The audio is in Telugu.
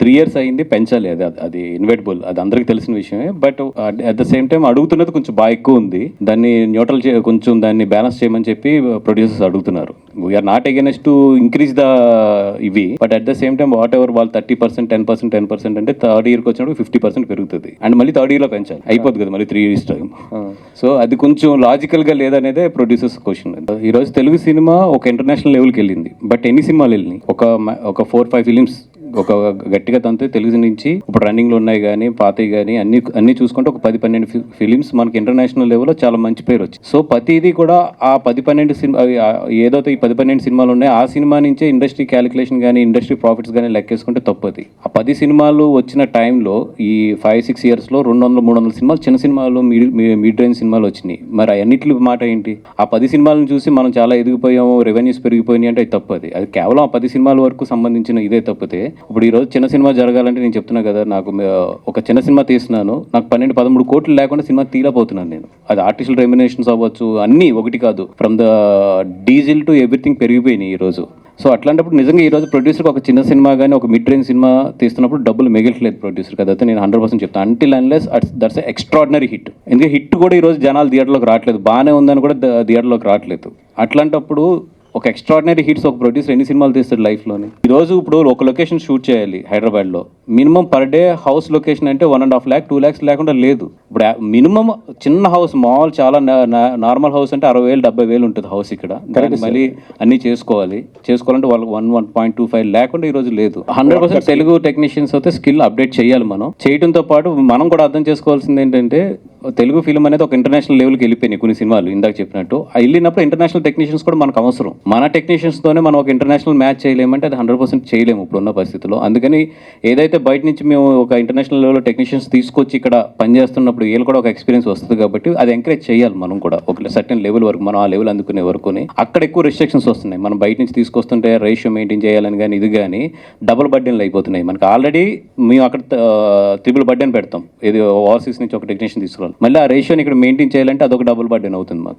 త్రీ ఇయర్స్ అయింది పెంచాలి. అది అది ఇన్వెటబుల్ అది అందరికీ తెలిసిన విషయమే. But at the same time అడుగుతున్నది కొంచెం బాగా ఎక్కువ ఉంది. దాన్ని న్యూట్రల్ చే కొంచెం దాన్ని బ్యాలెన్స్ చేయమని చెప్పి ప్రొడ్యూసర్స్ అడుగుతున్నారు. We are not against to increase the ఇవి. But at the same time whatever వాళ్ళు thirty percent ten percent ten percent అంటే థర్డ్ ఇయర్కి వచ్చినప్పుడు ఫిఫ్టీ పర్సెంట్ పెరుగుతుంది. అండ్ మళ్ళీ థర్డ్ ఇయర్లో పెంచాలి. అయిపోతుంది కదా మళ్ళీ త్రీ ఇయర్స్ టైం సో అది కొంచెం లాజికల్గా లేదనేదే ప్రొడ్యూసర్స్ క్వశ్చన్ ఈ రోజు తెలుగు సినిమా ఒక ఇంటర్నేషనల్ లెవెల్కి వెళ్ళింది. బట్ ఎన్ని సినిమాలు వెళ్ళినాయి? ఒక ఒక ఫోర్ ఫైవ్ ఫిలిమ్స్ ఒక గట్టిగా తంతే తెలుగు నుంచి ఇప్పుడు రన్నింగ్లో ఉన్నాయి కానీ పాతవి కానీ అన్ని అన్ని చూసుకుంటే ఒక పది పన్నెండు ఫిలిమ్స్ మనకి ఇంటర్నేషనల్ లెవెల్లో చాలా మంచి పేరు వచ్చింది సో ప్రతిదీ కూడా ఆ పది పన్నెండు సినిమా ఏదైతే ఈ పది పన్నెండు సినిమాలు ఉన్నాయి ఆ సినిమా నుంచే ఇండస్ట్రీ క్యాలిక్యులేషన్ కానీ ఇండస్ట్రీ ప్రాఫిట్స్ కానీ లెక్కేసుకుంటే తప్పది. ఆ పది సినిమాలు వచ్చిన టైంలో ఈ ఫైవ్ సిక్స్ ఇయర్స్లో రెండు వందల మూడు వందల సినిమాలు చిన్న సినిమాలు మిడ్ మిడ్ రేంజ్ సినిమాలు వచ్చినాయి. మరి అన్నిటి మాట ఏంటి? ఆ పది సినిమాలను చూసి మనం చాలా ఎదిగిపోయాము రెవెన్యూస్ పెరిగిపోయినాయి అంటే అది తప్పది. అది కేవలం ఆ పది సినిమాల వరకు సంబంధించిన ఇదే తప్పితే ఇప్పుడు ఈరోజు చిన్న సినిమా జరగాలంటే నేను చెప్తున్నా కదా నాకు ఒక చిన్న సినిమా తీస్తున్నాను నాకు పన్నెండు పదమూడు కోట్లు లేకుండా సినిమా తీయలేకపోతున్నాను నేను. అది ఆర్టిఫిషియల్ రెమ్యునేషన్స్ అవ్వచ్చు అన్నీ ఒకటి కాదు. From the diesel to everything పెరిగిపోయినాయి ఈ రోజు. సో అట్లాంటప్పుడు నిజంగా ఈ రోజు ప్రొడ్యూసర్కి ఒక చిన్న సినిమా కానీ ఒక మిడ్ రేంజ్ సినిమా తీస్తున్నప్పుడు డబ్బులు మిగలట్లేదు ప్రొడ్యూసర్ కదా అయితే నేను హండ్రెడ్ పర్సెంట్ చెప్తాను until unless that's extraordinary hit ఎందుకంటే హిట్ కూడా ఈ రోజు జనాలు థియేటర్లోకి రావట్లేదు. బాగానే ఉందని కూడా థియేటర్లోకి రావట్లేదు. అట్లాంటప్పుడు ఒక ఎక్స్ట్రాడినరీ హిట్స్ ఒక ప్రొడ్యూసర్ ఎన్ని సినిమాలు తీస్తాడు లైఫ్లోని? ఈ రోజు ఇప్పుడు ఒక లొకేషన్ షూట్ చేయాలి హైదరాబాద్లో. Minimum per day house location అంటే one and half lakh two lakhs లేకుండా లేదు. ఇప్పుడు మినిమం చిన్న హౌస్ మాల్ చాలా నార్మల్ హౌస్ అంటే అరవై వేలు డెబ్బై వేలు ఉంటుంది హౌస్ ఇక్కడ. దానికి మళ్ళీ అన్ని చేసుకోవాలి. చేసుకోవాలంటే వాళ్ళకి one one point two five లేకుండా ఈ రోజు లేదు. హండ్రెడ్ పర్సెంట్ తెలుగు టెక్నీషియన్స్ అయితే స్కిల్ అప్డేట్ చేయాలి మనం. చేయడంతో పాటు మనం కూడా అర్థం చేసుకోవాల్సింది ఏంటంటే తెలుగు ఫిల్మ్ అనేది ఒక ఇంటర్నేషనల్ లెవెల్కి వెళ్ళిపోయినాయి కొన్ని సినిమాలు ఇందాక చెప్పినట్టు. వెళ్ళినప్పుడు ఇంటర్నేషనల్ టెక్నీషియన్స్ కూడా మనకు అవసరం. మన టెక్నీషియన్స్తోనే మనం ఒక ఇంటర్నేషనల్ మ్యాచ్ చేయలేమంటే అది హండ్రెడ్ పర్సెంట్ చేయలేము ఇప్పుడున్న పరిస్థితిలో. అందుకని ఏదైతే బయట నుంచి మేము ఒక ఇంటర్నేషనల్ లెవెల్లో టెక్నీషియన్స్ తీసుకొచ్చి ఇక్కడ పనిచేస్తున్నప్పుడు వీళ్ళు కూడా ఒక ఎక్స్పీరియన్స్ వస్తుంది కాబట్టి అది ఎంకరేజ్ చేయాలి మనం కూడా. ఒక సర్టెన్ లెవెల్ వరకు మనం ఆ లెవెల్ అందుకునే వరకుని అక్కడ ఎక్కువ రిస్ట్రిక్షన్స్ వస్తున్నాయి. మనం బయట నుంచి తీసుకొస్తుంటే రేషియో మెయింటైన్ చేయాలని కానీ ఇది కానీ డబుల్ బడ్డెన్లు అయిపోతున్నాయి. మనకి ఆల్రెడీ మేము అక్కడ త్రిబుల్ బడ్డెన్ పెడతాం. ఇది ఓవర్సీస్ నుంచి ఒక టెక్నీషియన్ తీసుకురావాలి. మళ్ళీ ఆ రేషియోని ఇక్కడ మెయింటైన్ చేయాలంటే అదొక డబుల్ బర్డెన్ అవుతుంది మాకు.